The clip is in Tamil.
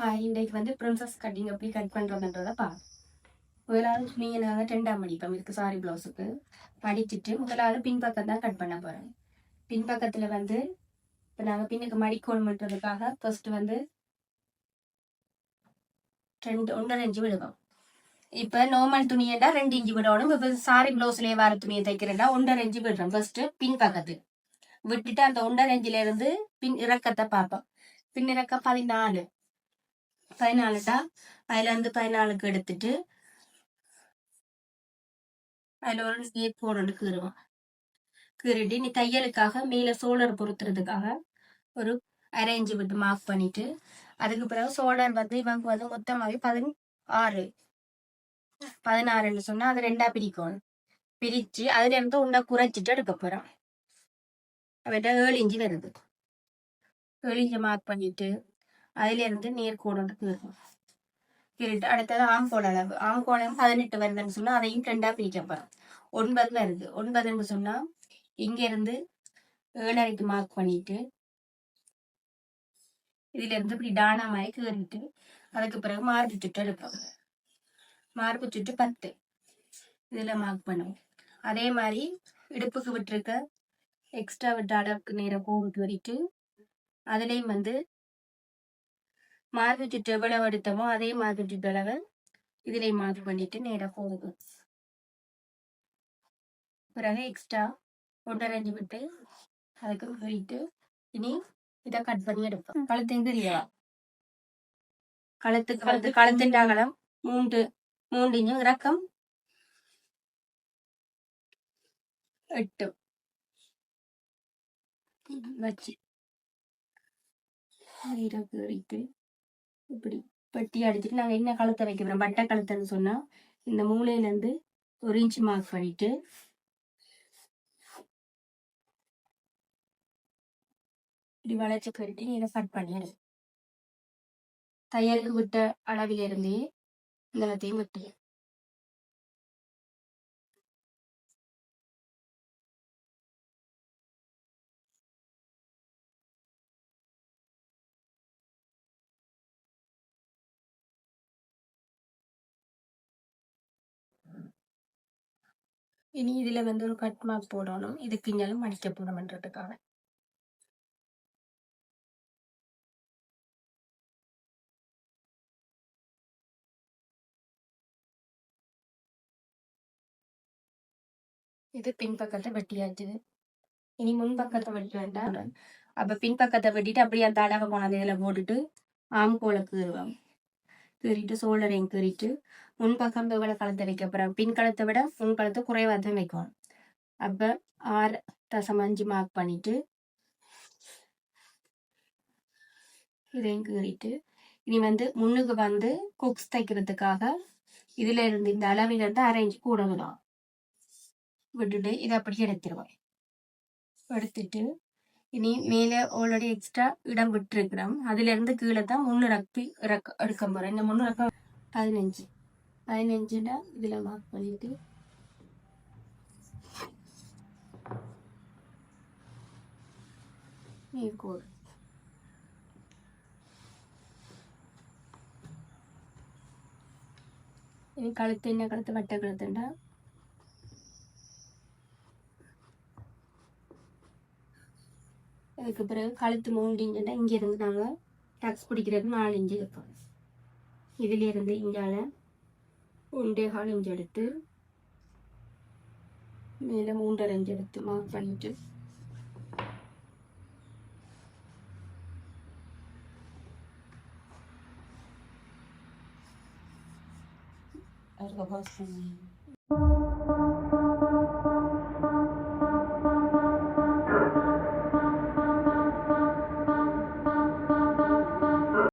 ஹாய் இன்றைக்கு வந்து ப்ரின்சஸ் கட்டிங் எப்படி கட் பண்ணுறதுன்றத பா முதலாவது துணியை நாங்கள் ரெண்டாம் மடிப்போம் இதுக்கு சாரி ப்ளவுஸுக்கு மடிச்சிட்டு முதலாவது பின்பக்கம் தான் கட் பண்ண போகிறோம் பின்பக்கத்தில் வந்து இப்போ நாங்கள் பின்னுக்கு மடிக்கோணுன்றதுக்காக ஃபஸ்ட்டு வந்து ரெண்டு ஒன்றரை இன்ச்சு விடுவோம். இப்போ நார்மல் துணியண்டா ரெண்டு இன்ச்சு விடணும். இப்போ சாரி ப்ளவுஸ்லேயே வர துணியை தைக்கிறேன்டா ஒன்றரை இன்ச்சு விடுறோம். ஃபர்ஸ்ட் பின்பக்கத்து. விட்டுட்டு அந்த ஒன்றரை இஞ்சிலேருந்து பின் இறக்கத்தை பார்ப்போம். பின் இறக்கம் பதினாலு. பதினாலுட்டா அதுல இருந்து பதினாலுக்கு எடுத்துட்டு அதுல ஒரு ஸ்கேப் போட்டு கீறுவோம். கீறிட்டு நீ தையலுக்காக மேல சோழர் பொருத்துறதுக்காக ஒரு அரேஞ்சு விட்டு மார்க் பண்ணிட்டு அதுக்கு பிறகு சோழர் வந்து இவங்க வந்து மொத்தமாகவே பதினாறு பதினாறுன்னு சொன்னா அது ரெண்டா பிரிக்கணும் பிரிச்சு அதுல இருந்து உண்டை குறைச்சிட்டு எடுக்க போறான் அவட்ட ஏழு இஞ்சி வருது. ஏழு இஞ்சி மார்க் பண்ணிட்டு அதுல இருந்து நேர் கோடு கீறும் அடுத்தது ஆம்கோட அளவு. ஆம்கோளம் பதினெட்டு வருதுன்னு சொன்னா அதையும் ரெண்டா பிரிக்க போறோம். ஒன்பது வருது ஒன்பதுன்னு சொன்னா இங்க இருந்து ஏழரைக்கு மார்க் பண்ணிட்டு இதுல இருந்து இப்படி டானா மாதிரி கீறிட்டு அதுக்கு பிறகு மார்பு சுட்டு எடுப்போம். மார்பு சுட்டு பத்து. இதுல மார்க் பண்ணுவோம். அதே மாதிரி இடுப்புக்கு விட்டுருக்க எக்ஸ்ட்ரா விட்ட அளவுக்கு நேரம் கோவிட்டு வரிட்டு அதுலேயும் வந்து மார்பு சுட்டு எவ்வளவு எடுத்தோமோ அதே மார்பு சுட்டு அளவை இதுலேயும் மார்க் பண்ணிட்டு நேராக போகுது பிறகு எக்ஸ்ட்ரா ஒன்றரை அஞ்சு விட்டு அதுக்கு போயிட்டு இனி இதை கட் பண்ணி எடுப்போம். கழுத்தையும் தெரியவா கழுத்துக்கு வந்து கழுத்தின் அகலம் மூன்று. மூன்று இறக்கம் எட்டு. வச்சு. கீறிட்டு இப்படி பட்டி அடிச்சுட்டு நாங்கள் என்ன கழுத்தை வைக்க போகிறோம் பட்டை கழுத்தைன்னு சொன்னால் இந்த மூலையிலேருந்து ஒரு இன்ச் மார்க் பண்ணிட்டு இப்படி வளைச்சி கட்டி இதை கட் பண்ணிடு. தையலுக்கு விட்ட அளவிலிருந்தே இந்த எல்லாத்தையும் விட்டு. இனி இதுல வந்து ஒரு கட் மார்க் போடணும். இதுக்கு இஞ்சாலும் மடிக்க போகிறோம்ன்றதுக்காக இது பின்பக்கத்தை வெட்டியாச்சுது இனி முன்பக்கத்தை வெட்ட வேண்டாம். அப்ப பின்பக்கத்தை வெட்டிட்டு அப்படியே அந்த அடவை போனது இதில் போட்டுட்டு ஆம்கோலை கீறுவாங்க கீறிட்டு சோழரையும் கீறிட்டு முன்பக்கம் எவ்வளோ கலத்தை வைக்க போகிறோம் பின் கலத்தை விட முன் கலத்தை குறைவாக தான் வைக்கணும் அப்ப ஆறு தசம் அஞ்சு மார்க் பண்ணிட்டு இதையும் கீறிட்டு இனி வந்து முன்னுக்கு வந்து குக்ஸ் தைக்கிறதுக்காக இதுல இருந்து இந்த அளவில இருந்து அரேஞ்ச் கூட விடும் விட்டுட்டு இதை அப்படியே எடுத்துருவேன் எடுத்துட்டு இனி மேலே ஆல்ரெடி எக்ஸ்ட்ரா இடம் விட்டுருக்கிறோம். அதுலேருந்து கீழே தான் முன்னிறப்பி இறக்க எடுக்க போறேன் இந்த முன்னிறக்கம் பதினஞ்சு. பதினஞ்சுனா இதில் மார்க் பண்ணிட்டு. நீர்கோடு இனி கழுத்து என்ன கழுத்து வட்ட கழுத்துண்டா அதுக்கு பிறகு கழுத்து மூணு இன்ச்சுன்னா இங்கேருந்து நாங்கள் டக்ஸ் பிடிக்கிறது நாலு இன்ச்சு வைப்போம் இதிலேருந்து இங்கால ஒன்றே கால் இன்ச்சு எடுத்து மேலே மூன்றரை இன்ச்சு எடுத்து மார்க் பண்ணிட்டு அதுக்கப்புறம்